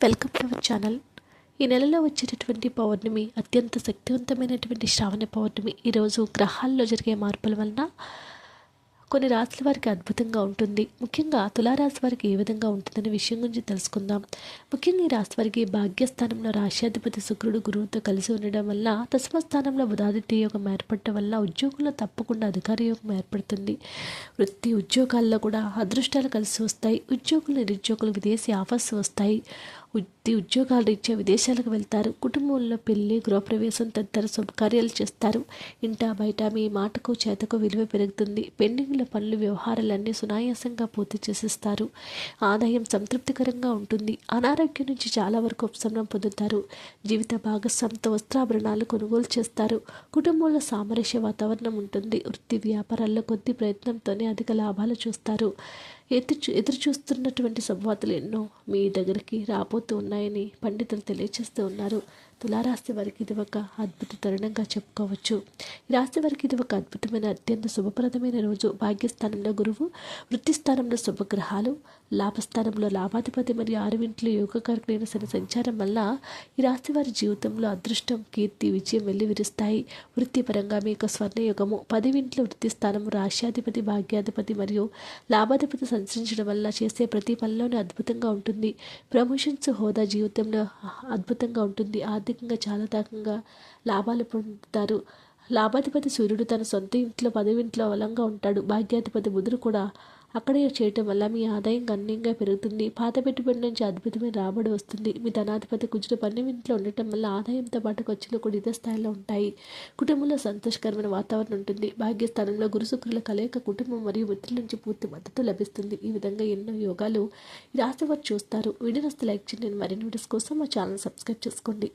Welcome to our channel ఈ నెలలో వచ్చేటటువంటి పౌర్ణమి అత్యంత శక్తివంతమైనటువంటి శ్రావణ పౌర్ణమి. ఈరోజు గ్రహాల్లో జరిగే మార్పుల వలన కొన్ని రాశుల వారికి అద్భుతంగా ఉంటుంది. ముఖ్యంగా తులారాశి వారికి ఏ విధంగా ఉంటుందనే విషయం గురించి తెలుసుకుందాం. ముఖ్యంగా ఈ రాశి వారికి భాగ్యస్థానంలో రాశ్యాధిపతి శుక్రుడు గురువుతో కలిసి ఉండడం వల్ల దశమ స్థానంలో బుధాదిత్య యోగం ఏర్పడటం వల్ల ఉద్యోగంలో తప్పకుండా అధికార యోగం ఏర్పడుతుంది. వృత్తి ఉద్యోగాల్లో కూడా అదృష్టాలు కలిసి వస్తాయి. ఉద్యోగులు నిరుద్యోగులు విదేశీ ఆఫర్స్ వస్తాయి. ఉద్యోగాల రీత్యా విదేశాలకు వెళ్తారు. కుటుంబంలో పెళ్ళి గృహప్రవేశం తదితర శుభకార్యాలు చేస్తారు. ఇంట బయట మీ మాటకు చేతకు విలువ పెరుగుతుంది. పెండింగ్ల పనులు వ్యవహారాలన్నీ సునాయాసంగా పూర్తి చేసేస్తారు. ఆదాయం సంతృప్తికరంగా ఉంటుంది. అనారోగ్యం నుంచి చాలా వరకు ఉపశమనం పొందుతారు. జీవిత భాగస్వామితో వస్త్రాభరణాలు కొనుగోలు చేస్తారు. కుటుంబంలో సామరస్య వాతావరణం ఉంటుంది. వృత్తి వ్యాపారాల్లో కొద్ది ప్రయత్నంతోనే అధిక లాభాలు చూస్తారు. ఎదురు ఎదురు చూస్తున్నటువంటి సంవాదాలు ఎన్నో మీ దగ్గరికి రాబోతూ ఉన్నాయని పండితులు తెలియజేస్తూ ఉన్నారు. తులారాశి వారికి ఇది ఒక అద్భుత తరుణంగా చెప్పుకోవచ్చు. ఈ రాశి వారికి ఇది ఒక అద్భుతమైన అత్యంత శుభప్రదమైన రోజు. భాగ్యస్థానంలో గురువు వృత్తిస్థానంలో శుభగ్రహాలు లాభస్థానంలో లాభాధిపతి మరియు ఆరువింట్లు యోగకారకులైన శని సంచారం వల్ల ఈ రాశి వారి జీవితంలో అదృష్టం కీర్తి విజయం వెళ్ళి విరుస్తాయి వృత్తిపరంగా మీ యొక్క స్వర్ణయుగము. పదివింట్ల వృత్తి స్థానము రాశ్యాధిపతి భాగ్యాధిపతి మరియు లాభాధిపతి సంచరించడం వల్ల చేసే ప్రతి పనిలోనే అద్భుతంగా ఉంటుంది. ప్రమోషన్స్ హోదా జీవితంలో అద్భుతంగా ఉంటుంది. ఆర్థికంగా చాలా దాకంగా లాభాలు పొందుతారు. లాభాధిపతి సూర్యుడు తన సొంత ఇంట్లో పదవింట్లో బలంగా ఉంటాడు. భాగ్యాధిపతి బుధుడు కూడా అక్కడే చేయటం వల్ల మీ ఆదాయం గణనీయంగా పెరుగుతుంది. పాత పెట్టుబడి నుంచి అద్భుతమైన రాబడి వస్తుంది. మీ ధనాధిపతి కుజుడు ఇంట్లో ఉండటం వల్ల ఆదాయంతో పాటు ఖర్చులు కూడా ఇదే స్థాయిలో ఉంటాయి. కుటుంబంలో సంతోషకరమైన వాతావరణం ఉంటుంది. భాగ్యస్థానంలో గురుశుక్రుల కలయిక కుటుంబం మరియు మిత్రుల నుంచి పూర్తి మద్దతు లభిస్తుంది. ఈ విధంగా ఎన్నో యోగాలు ఈ వారు చూస్తారు. వీడియోస్ లైక్ చేయండి. మరిన్ని వీడియోస్ కోసం మా ఛానల్ సబ్స్క్రైబ్ చేసుకోండి.